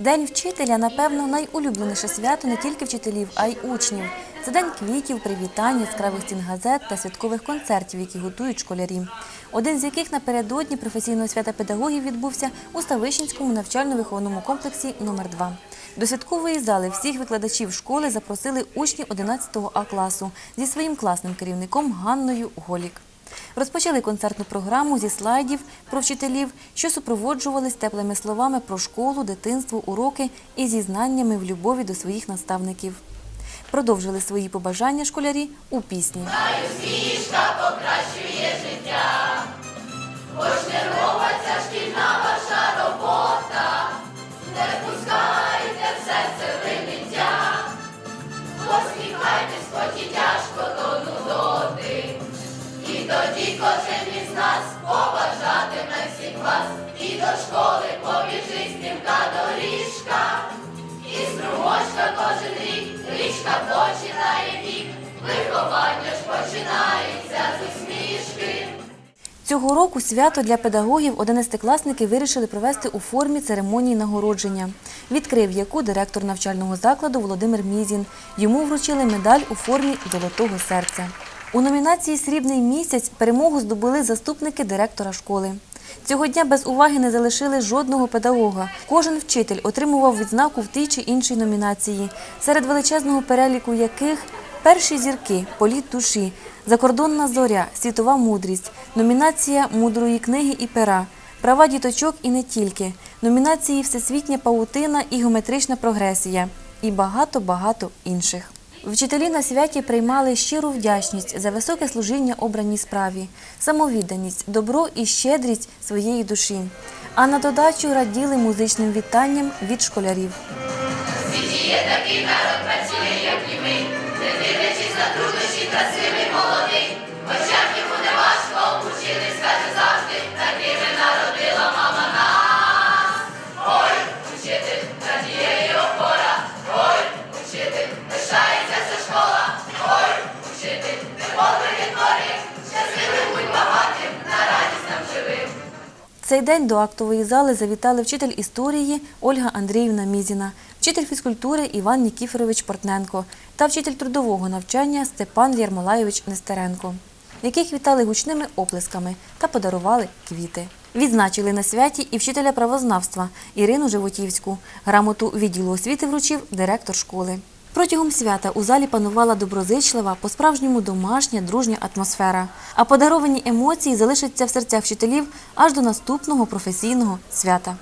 День вчителя, напевно, найулюбленіше свято не тільки вчителів, а й учнів. Це день квітів, привітань, яскравих стін газет та святкових концертів, які готують школярі. Один з яких напередодні професійного свята педагогів відбувся у Ставищенському навчально-виховному комплексі номер 2 До святкової зали всіх викладачів школи запросили учні 11 А класу зі своїм класним керівником Ганною Голік. Розпочали концертну програму зі слайдів про вчителів, що супроводжувались теплими словами про школу, дитинство, уроки і зізнаннями в любові до своїх наставників. Продовжили свої побажання школярі у пісні. Цього року свято для педагогів одинадцятикласники вирішили провести у формі церемонії нагородження, відкрив яку директор навчального закладу Володимир Мізін. Йому вручили медаль у формі золотого серця. У номінації Срібний місяць перемогу здобули заступники директора школи. Цього дня без уваги не залишили жодного педагога. Кожен вчитель отримував відзнаку в тій чи іншій номінації, серед величезного переліку яких перші зірки, політ душі, закордонна зоря, світова мудрість, номінація мудрої книги і пера, права діточок і не тільки, номінації Всесвітня паутина і геометрична прогресія і багато-багато інших. Вчителі на святі приймали щиру вдячність за високе служіння обраній справі, самовідданість, добро і щедрість своєї душі. А на додачу раділи музичним вітанням від школярів. В цей день до актової зали завітали вчитель історії Ольга Андріївна Мізіна, вчитель фізкультури Іван Нікіфорович Портненко та вчитель трудового навчання Степан Ярмолаєвич Нестеренко, яких вітали гучними оплесками та подарували квіти. Відзначили на святі і вчителя правознавства Ірину Животівську. Грамоту відділу освіти вручив директор школи. Протягом свята у залі панувала доброзичлива, по-справжньому домашня, дружня атмосфера. А подаровані емоції залишаться в серцях вчителів аж до наступного професійного свята.